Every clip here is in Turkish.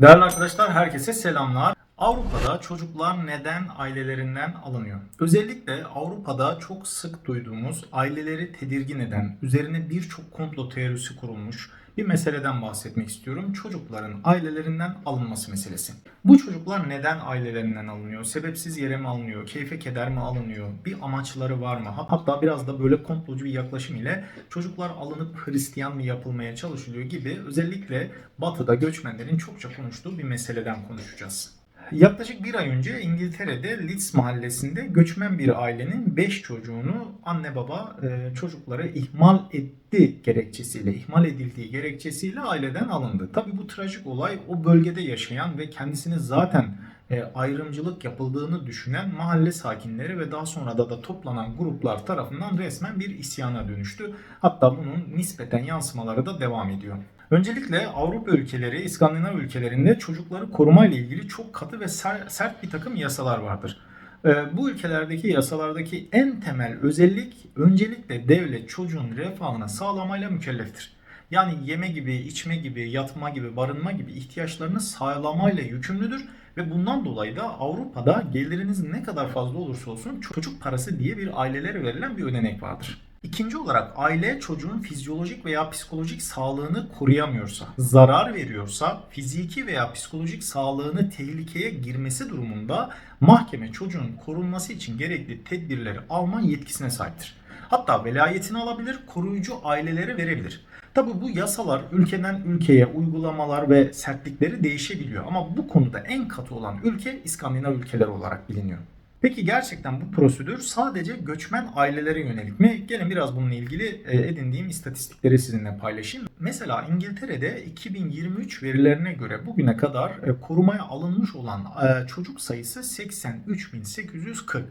Değerli arkadaşlar herkese selamlar. Avrupa'da çocuklar neden ailelerinden alınıyor? Özellikle Avrupa'da çok sık duyduğumuz aileleri tedirgin eden, üzerine birçok komplo teorisi kurulmuş bir meseleden bahsetmek istiyorum. Çocukların ailelerinden alınması meselesi. Bu çocuklar neden ailelerinden alınıyor? Sebepsiz yere mi alınıyor? Keyfe keder mi alınıyor? Bir amaçları var mı? Hatta biraz da böyle komplocu bir yaklaşım ile çocuklar alınıp Hristiyan mı yapılmaya çalışılıyor gibi özellikle Batı'da göçmenlerin çokça konuştuğu bir meseleden konuşacağız. Yaklaşık bir ay önce İngiltere'de Leeds mahallesinde göçmen bir ailenin 5 çocuğunu anne baba e, çocukları ihmal etti gerekçesiyle, ihmal edildiği gerekçesiyle aileden alındı. Tabi bu trajik olay o bölgede yaşayan ve kendisini zaten e, ayrımcılık yapıldığını düşünen mahalle sakinleri ve daha sonra da da toplanan gruplar tarafından resmen bir isyana dönüştü. Hatta bunun nispeten yansımaları da devam ediyor. Öncelikle Avrupa ülkeleri, İskandinav ülkelerinde çocukları koruma ile ilgili çok katı ve ser- sert bir takım yasalar vardır. Ee, Bu ülkelerdeki yasalardaki en temel özellik öncelikle devlet çocuğun refahını sağlamayla mükelleftir. Yani yeme gibi, içme gibi, yatma gibi, barınma gibi ihtiyaçlarını sağlamayla yükümlüdür ve bundan dolayı da Avrupa'da geliriniz ne kadar fazla olursa olsun çocuk parası diye bir ailelere verilen bir ödenek vardır. İkinci olarak aile çocuğun fizyolojik veya psikolojik sağlığını koruyamıyorsa, zarar veriyorsa, fiziki veya psikolojik sağlığını tehlikeye girmesi durumunda mahkeme çocuğun korunması için gerekli tedbirleri alma yetkisine sahiptir. Hatta velayetini alabilir, koruyucu ailelere verebilir. Tabi bu yasalar ülkeden ülkeye uygulamalar ve sertlikleri değişebiliyor ama bu konuda en katı olan ülke İskandinav ülkeleri olarak biliniyor. Peki gerçekten bu prosedür sadece göçmen ailelere yönelik mi? Gelin biraz bununla ilgili e, edindiğim istatistikleri sizinle paylaşayım. Mesela İngiltere'de 2023 verilerine göre bugüne kadar e, korumaya alınmış olan e, çocuk sayısı 83.840.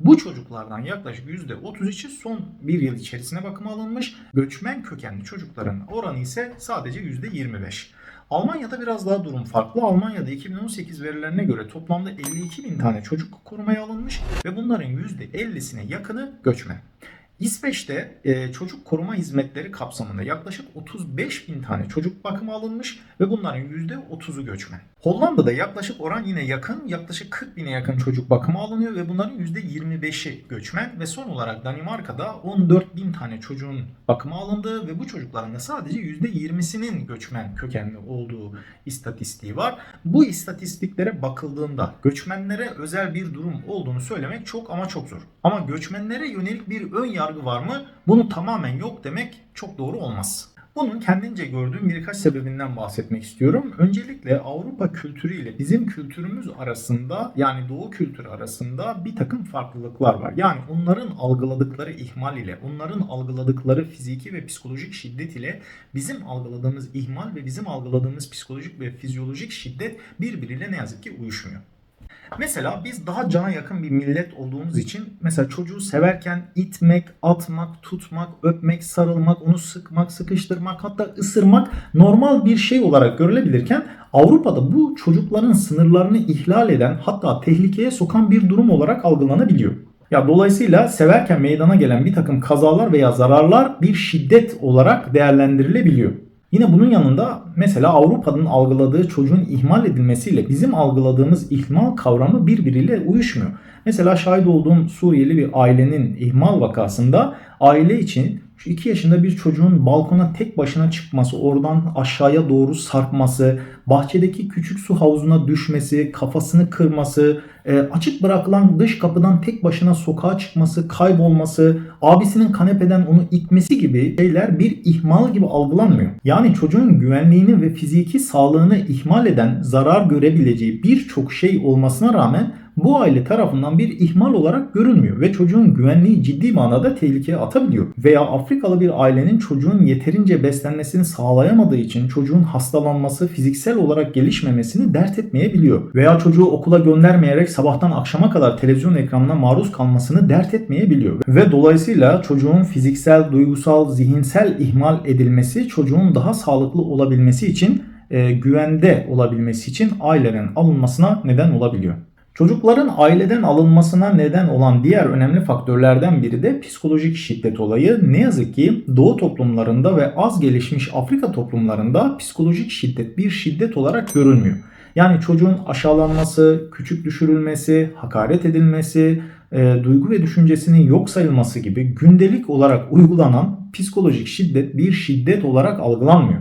Bu çocuklardan yaklaşık %33'ü son bir yıl içerisine bakıma alınmış. Göçmen kökenli çocukların oranı ise sadece %25. Almanya'da biraz daha durum farklı. Almanya'da 2018 verilerine göre toplamda 52 bin tane çocuk korumaya alınmış ve bunların %50'sine yakını göçmen. İsveç'te e, çocuk koruma hizmetleri kapsamında yaklaşık 35 bin tane çocuk bakıma alınmış ve bunların %30'u göçmen. Hollanda'da yaklaşık oran yine yakın, yaklaşık 40 bine yakın çocuk bakıma alınıyor ve bunların %25'i göçmen ve son olarak Danimarka'da 14 bin tane çocuğun bakıma alındığı ve bu çocukların da sadece %20'sinin göçmen kökenli olduğu istatistiği var. Bu istatistiklere bakıldığında göçmenlere özel bir durum olduğunu söylemek çok ama çok zor. Ama göçmenlere yönelik bir ön yargı var mı? Bunu tamamen yok demek çok doğru olmaz. Bunun kendince gördüğüm birkaç sebebinden bahsetmek istiyorum. Öncelikle Avrupa kültürü ile bizim kültürümüz arasında yani Doğu kültürü arasında bir takım farklılıklar var. Yani onların algıladıkları ihmal ile, onların algıladıkları fiziki ve psikolojik şiddet ile bizim algıladığımız ihmal ve bizim algıladığımız psikolojik ve fizyolojik şiddet birbiriyle ne yazık ki uyuşmuyor. Mesela biz daha cana yakın bir millet olduğumuz için mesela çocuğu severken itmek, atmak, tutmak, öpmek, sarılmak, onu sıkmak, sıkıştırmak hatta ısırmak normal bir şey olarak görülebilirken Avrupa'da bu çocukların sınırlarını ihlal eden hatta tehlikeye sokan bir durum olarak algılanabiliyor. Ya dolayısıyla severken meydana gelen bir takım kazalar veya zararlar bir şiddet olarak değerlendirilebiliyor. Yine bunun yanında mesela Avrupa'nın algıladığı çocuğun ihmal edilmesiyle bizim algıladığımız ihmal kavramı birbiriyle uyuşmuyor. Mesela şahit olduğum Suriyeli bir ailenin ihmal vakasında aile için 2 yaşında bir çocuğun balkona tek başına çıkması, oradan aşağıya doğru sarkması, bahçedeki küçük su havuzuna düşmesi, kafasını kırması, e, açık bırakılan dış kapıdan tek başına sokağa çıkması, kaybolması, abisinin kanepeden onu itmesi gibi şeyler bir ihmal gibi algılanmıyor. Yani çocuğun güvenliğini ve fiziki sağlığını ihmal eden, zarar görebileceği birçok şey olmasına rağmen bu aile tarafından bir ihmal olarak görülmüyor ve çocuğun güvenliği ciddi manada tehlikeye atabiliyor. Veya Afrikalı bir ailenin çocuğun yeterince beslenmesini sağlayamadığı için çocuğun hastalanması, fiziksel olarak gelişmemesini dert etmeyebiliyor. Veya çocuğu okula göndermeyerek sabahtan akşama kadar televizyon ekranına maruz kalmasını dert etmeyebiliyor. Ve dolayısıyla çocuğun fiziksel, duygusal, zihinsel ihmal edilmesi çocuğun daha sağlıklı olabilmesi için e, güvende olabilmesi için ailelerin alınmasına neden olabiliyor. Çocukların aileden alınmasına neden olan diğer önemli faktörlerden biri de psikolojik şiddet olayı. Ne yazık ki Doğu toplumlarında ve az gelişmiş Afrika toplumlarında psikolojik şiddet bir şiddet olarak görülmüyor. Yani çocuğun aşağılanması, küçük düşürülmesi, hakaret edilmesi, e, duygu ve düşüncesinin yok sayılması gibi gündelik olarak uygulanan psikolojik şiddet bir şiddet olarak algılanmıyor.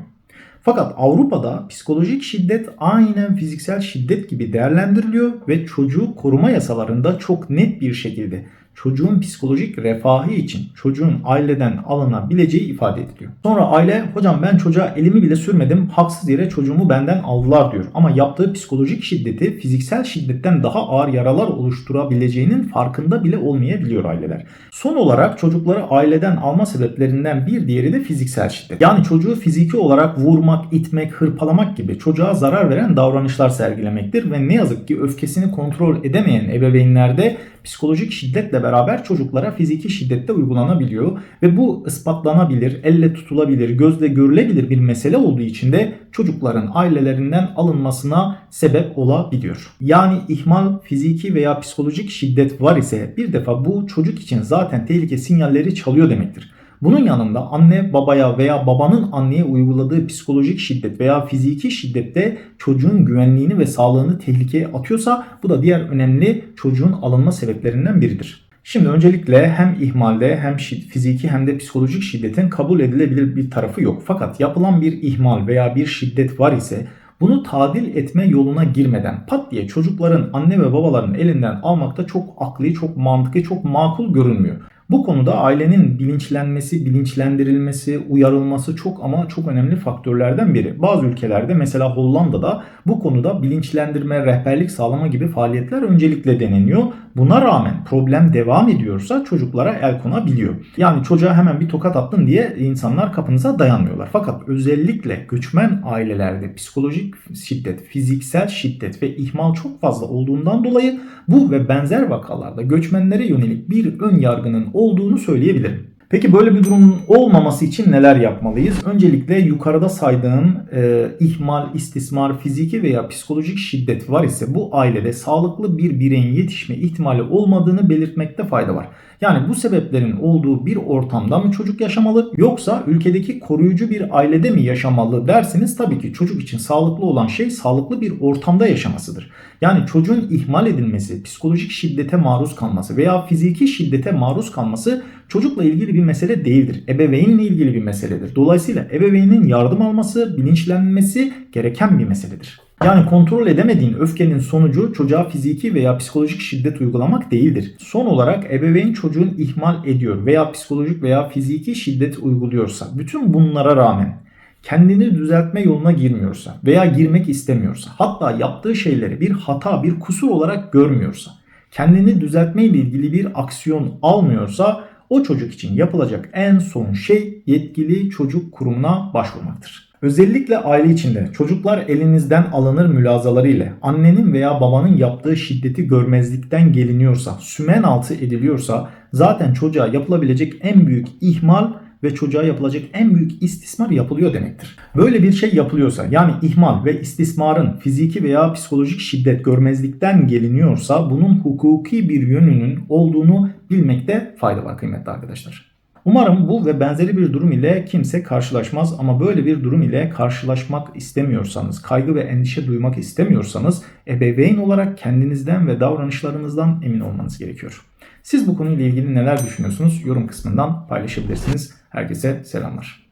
Fakat Avrupa'da psikolojik şiddet aynen fiziksel şiddet gibi değerlendiriliyor ve çocuğu koruma yasalarında çok net bir şekilde çocuğun psikolojik refahı için çocuğun aileden alınabileceği ifade ediliyor. Sonra aile hocam ben çocuğa elimi bile sürmedim haksız yere çocuğumu benden aldılar diyor. Ama yaptığı psikolojik şiddeti fiziksel şiddetten daha ağır yaralar oluşturabileceğinin farkında bile olmayabiliyor aileler. Son olarak çocukları aileden alma sebeplerinden bir diğeri de fiziksel şiddet. Yani çocuğu fiziki olarak vurmak, itmek, hırpalamak gibi çocuğa zarar veren davranışlar sergilemektir ve ne yazık ki öfkesini kontrol edemeyen ebeveynlerde psikolojik şiddetle beraber çocuklara fiziki şiddette uygulanabiliyor ve bu ispatlanabilir, elle tutulabilir, gözle görülebilir bir mesele olduğu için de çocukların ailelerinden alınmasına sebep olabiliyor. Yani ihmal, fiziki veya psikolojik şiddet var ise bir defa bu çocuk için zaten tehlike sinyalleri çalıyor demektir. Bunun yanında anne babaya veya babanın anneye uyguladığı psikolojik şiddet veya fiziki şiddette çocuğun güvenliğini ve sağlığını tehlikeye atıyorsa bu da diğer önemli çocuğun alınma sebeplerinden biridir. Şimdi öncelikle hem ihmalde hem fiziki hem de psikolojik şiddetin kabul edilebilir bir tarafı yok. Fakat yapılan bir ihmal veya bir şiddet var ise bunu tadil etme yoluna girmeden pat diye çocukların anne ve babaların elinden almakta çok akli, çok mantıklı, çok makul görünmüyor. Bu konuda ailenin bilinçlenmesi, bilinçlendirilmesi, uyarılması çok ama çok önemli faktörlerden biri. Bazı ülkelerde mesela Hollanda'da bu konuda bilinçlendirme, rehberlik sağlama gibi faaliyetler öncelikle deneniyor. Buna rağmen problem devam ediyorsa çocuklara el konabiliyor. Yani çocuğa hemen bir tokat attın diye insanlar kapınıza dayanmıyorlar. Fakat özellikle göçmen ailelerde psikolojik şiddet, fiziksel şiddet ve ihmal çok fazla olduğundan dolayı bu ve benzer vakalarda göçmenlere yönelik bir ön yargının olduğunu söyleyebilirim. Peki böyle bir durumun olmaması için neler yapmalıyız? Öncelikle yukarıda saydığım e, ihmal, istismar, fiziki veya psikolojik şiddet var ise bu ailede sağlıklı bir bireyin yetişme ihtimali olmadığını belirtmekte fayda var. Yani bu sebeplerin olduğu bir ortamda mı çocuk yaşamalı yoksa ülkedeki koruyucu bir ailede mi yaşamalı derseniz tabii ki çocuk için sağlıklı olan şey sağlıklı bir ortamda yaşamasıdır. Yani çocuğun ihmal edilmesi, psikolojik şiddete maruz kalması veya fiziki şiddete maruz kalması çocukla ilgili bir mesele değildir. Ebeveynle ilgili bir meseledir. Dolayısıyla ebeveynin yardım alması, bilinçlenmesi gereken bir meseledir. Yani kontrol edemediğin öfkenin sonucu çocuğa fiziki veya psikolojik şiddet uygulamak değildir. Son olarak ebeveyn çocuğun ihmal ediyor veya psikolojik veya fiziki şiddet uyguluyorsa bütün bunlara rağmen kendini düzeltme yoluna girmiyorsa veya girmek istemiyorsa hatta yaptığı şeyleri bir hata bir kusur olarak görmüyorsa kendini düzeltme ile ilgili bir aksiyon almıyorsa o çocuk için yapılacak en son şey yetkili çocuk kurumuna başvurmaktır. Özellikle aile içinde çocuklar elinizden alınır mülazaları ile annenin veya babanın yaptığı şiddeti görmezlikten geliniyorsa, sümen altı ediliyorsa zaten çocuğa yapılabilecek en büyük ihmal ve çocuğa yapılacak en büyük istismar yapılıyor demektir. Böyle bir şey yapılıyorsa yani ihmal ve istismarın fiziki veya psikolojik şiddet görmezlikten geliniyorsa bunun hukuki bir yönünün olduğunu bilmekte fayda var kıymetli arkadaşlar. Umarım bu ve benzeri bir durum ile kimse karşılaşmaz ama böyle bir durum ile karşılaşmak istemiyorsanız, kaygı ve endişe duymak istemiyorsanız ebeveyn olarak kendinizden ve davranışlarınızdan emin olmanız gerekiyor. Siz bu konuyla ilgili neler düşünüyorsunuz? Yorum kısmından paylaşabilirsiniz. Herkese selamlar.